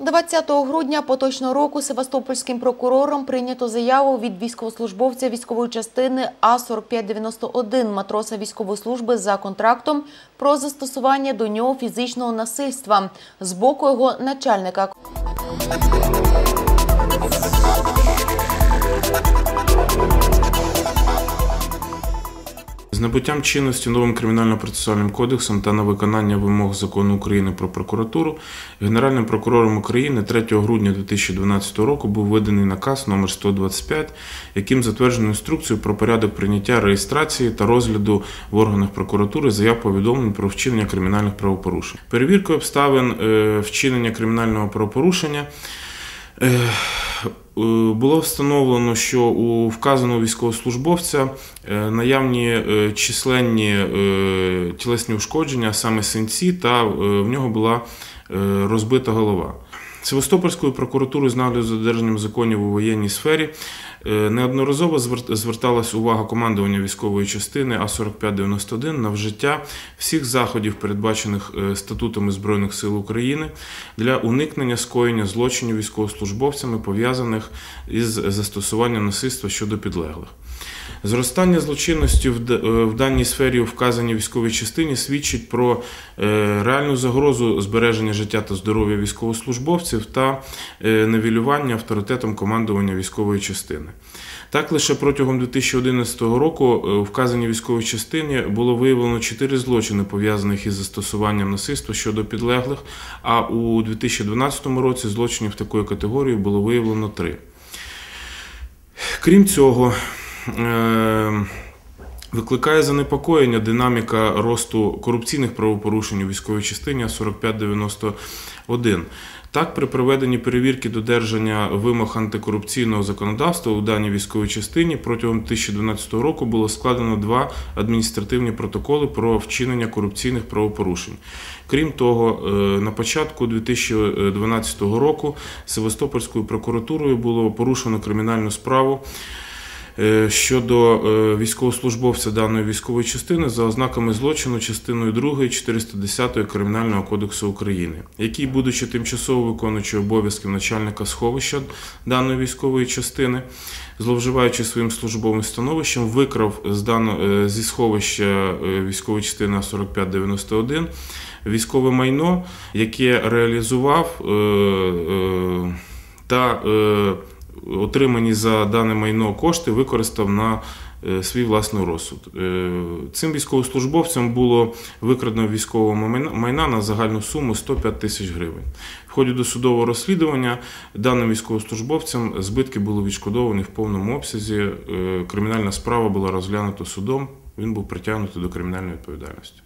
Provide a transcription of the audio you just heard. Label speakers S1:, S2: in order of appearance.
S1: 20 грудня поточного року Севастопольським прокурором прийнято заяву від військовослужбовця військової частини А-4591 матроса військової служби за контрактом про застосування до нього фізичного насильства з боку його начальника.
S2: З набуттям чинності новим кримінально-процесуальним кодексом та на виконання вимог закону України про прокуратуру Генеральним прокурором України 3 грудня 2012 року був виданий наказ номер 125, яким затверджено інструкцію про порядок прийняття реєстрації та розгляду в органах прокуратури заяв повідомлень про вчинення кримінальних правопорушень. Перевіркою обставин е, вчинення кримінального правопорушення. Е, було встановлено, що у вказаного військовослужбовця е, наявні е, численні тілесні ушкодження, саме синці, та в нього була розбита голова. Севастопольською прокуратурою з за додержанням законів у воєнній сфері неодноразово зверталась увага командування військової частини А4591 на вжиття всіх заходів, передбачених статутами Збройних сил України, для уникнення скоєння злочинів військовослужбовцями, пов'язаних із застосуванням насильства щодо підлеглих. Зростання злочинності в даній сфері у вказаній військовій частині свідчить про реальну загрозу збереження життя та здоров'я військовослужбовців та невілювання авторитетом командування військової частини. Так, лише протягом 2011 року у вказаній військовій частині було виявлено 4 злочини, пов'язаних із застосуванням насильства щодо підлеглих, а у 2012 році злочинів такої категорії було виявлено 3. Крім цього, Викликає занепокоєння динаміка росту корупційних правопорушень у військовій частині 4591. Так, при проведенні перевірки додержання вимог антикорупційного законодавства у даній військовій частині протягом 2012 року було складено два адміністративні протоколи про вчинення корупційних правопорушень. Крім того, на початку 2012 року Севастопольською прокуратурою було порушено кримінальну справу. Щодо військовослужбовця даної військової частини за ознаками злочину частиною 2 410 Кримінального кодексу України, який, будучи тимчасово виконуючи обов'язків начальника сховища даної військової частини, зловживаючи своїм службовим становищем, викрав з дано, зі сховища військової частини 4591 військове майно, яке реалізував та отримані за дане майно кошти використав на свій власний розсуд. Цим військовослужбовцям було викрадено військового майна на загальну суму 105 тисяч гривень. В ході досудового розслідування даним військовослужбовцям збитки були відшкодовані в повному обсязі. Кримінальна справа була розглянута судом. Він був притягнутий до кримінальної відповідальності.